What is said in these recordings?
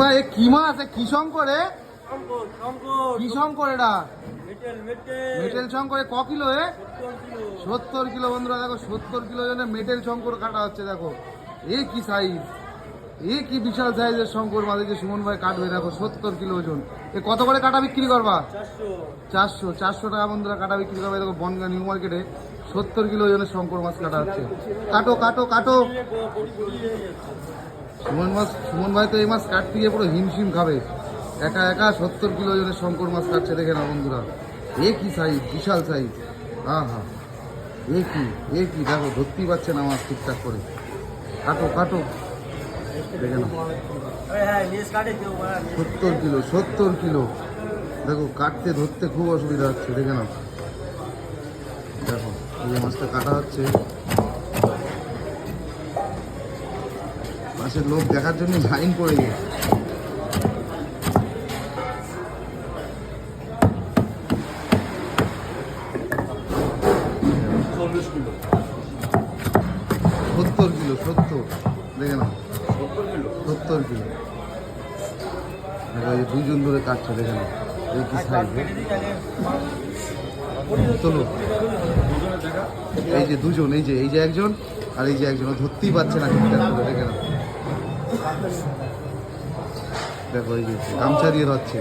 ভাই এ কি মাছ? এ কি শঙ্করে কি শঙ্কর এটা? মেটেল শঙ্করে ক কিলো এ? সত্তর কিলো। বন্ধুরা দেখো সত্তর কিলো জন্য মেটেল শঙ্কর কাটা হচ্ছে দেখো। এ কি সাইজ এ কি বিশাল সাইজের শঙ্কর মাঝে যে সুমন ভাই কাটবে দেখো সত্তর কিলো ওজন। এ কত করে কাটা বিক্রি করবা? চারশো। চারশো টাকা বন্ধুরা কাটা বিক্রি করবে দেখো বনগা নিউ মার্কেটে সত্তর কিলো ওজনের শঙ্কর মাছ কাটা হচ্ছে। কাটো কাটো কাটো। সুমন মাছ, সুমন ভাই তো এই মাছ কাটতে গিয়ে পুরো হিমশিম খাবে। একা একা সত্তর কিলো ওজনের শঙ্কর মাছ কাটছে, দেখে না বন্ধুরা? এ কি সাইজ বিশাল সাইজ হ্যাঁ হ্যাঁ এ কি এ কি, দেখো, ধরতেই পারছে না মাছ ঠিকঠাক করে। কাটো কাটো। দেখে না সত্তর কিলো সত্তর কিলো। দেখো, কাটতে, ধরতে খুব অসুবিধা হচ্ছে, দেখে না দেখো, এই মাছটা কাটা হচ্ছে। মাছের লোক দেখার জন্য লাইন পড়ে গেছে। সত্তর কিলো সত্তর। দেখে নাও। সত্তর কিলো? দুজন ধরে কাটছে দেখে নাও। এই কি চলো। এই যে দুজন এই যে এই যে একজন আর এই যে একজন ধরতেই পারছে না ঠিকঠাক করে দেখে নাও। দেখো এই যে গামছা দিয়ে ধরছে।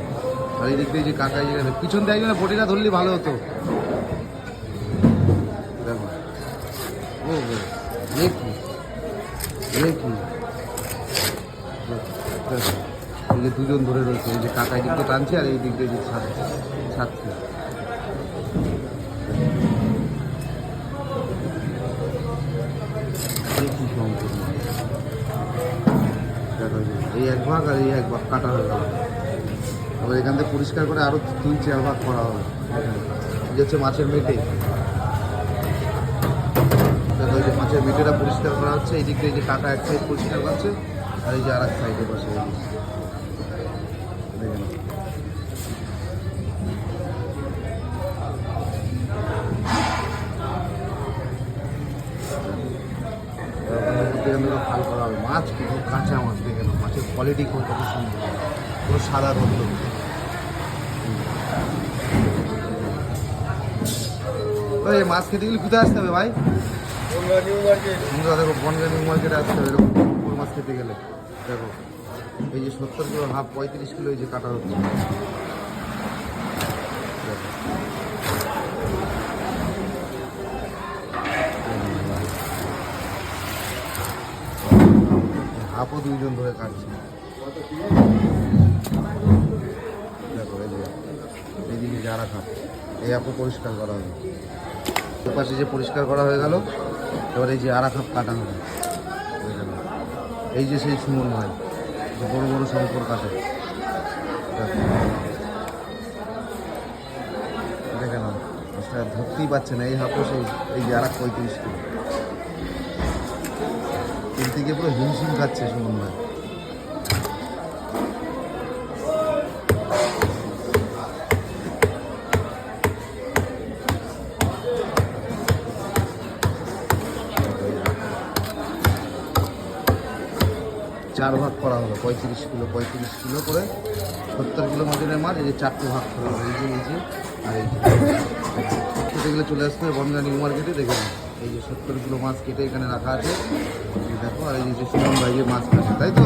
আর এই দিক দিয়ে যে কাকা এই যে পিছন দিয়ে একজনের বটিটা ধরলে ভালো হতো। দেখো। ও এ কি? এ কি? এই যে দুজন ধরে রয়েছে। এই যে কাকা এই টানছে আর এই দিক দিয়ে যে ছাড়ছে ছাড়ছে এক ভাগ আর এই এক ভাগ কাটা হয়ে গেল। আবার এখান থেকে পরিষ্কার করে আরও দুই চার ভাগ করা হবে। এই হচ্ছে মাছের মেটে। ওই যে মাছের মেটেটা পরিষ্কার করা হচ্ছে। এই দিক যে কাটা এক সাইড পরিষ্কার করছে আর এই যে আর এক সাইডে বসে যে। করা হবে। মাছ কিন্তু কাঁচা মাছ দেখে নাও মাছের কোয়ালিটি কত সুন্দর, পুরো সাদা রত্ন ওই মাছ খেতে গেলে কোথায় আসতে হবে ভাই? দেখো বনগাঁ নিউ মার্কেটে আসতে হবে, এরকম পুকুর মাছ খেতে গেলে। দেখো, এই যে সত্তর কিলো, হাফ পঁয়ত্রিশ কিলো এই যে কাটা হচ্ছে। হাফও দুইজন ধরে কাটছে। দেখো, এই যে, এইদিকে যারা খাপ এই আপু পরিষ্কার করা হবে পাশে যে পরিষ্কার করা হয়ে গেল, এবার এই যে আর খাপ কাটা হবে দেখে এই যে সেই সুমন ভাই, যে বড় বড় শঙ্কর কাটে। দেখে। মাছটা ধরতেই পারছে না, এই হাফও সেই, এই যে আর এক পঁয়ত্রিশ কিলো। থেকে পুরো হিমশিম খাচ্ছে সুমন ভাই চার ভাগ করা হলো, পঁয়ত্রিশ কিলো পঁয়ত্রিশ কিলো করে সত্তর কিলো ওজনের মাছ এই যে চারটে ভাগ করা হলো, এই যে এই যে। কেটে গেলে চলে আসতে হবে বনগা নিউ মার্কেটে দেখে এই যে সত্তর কিলো মাছ কেটে এখানে রাখা আছে। দেখো, আর এই যে সুমন ভাই মাছ কাটে, তাই তো?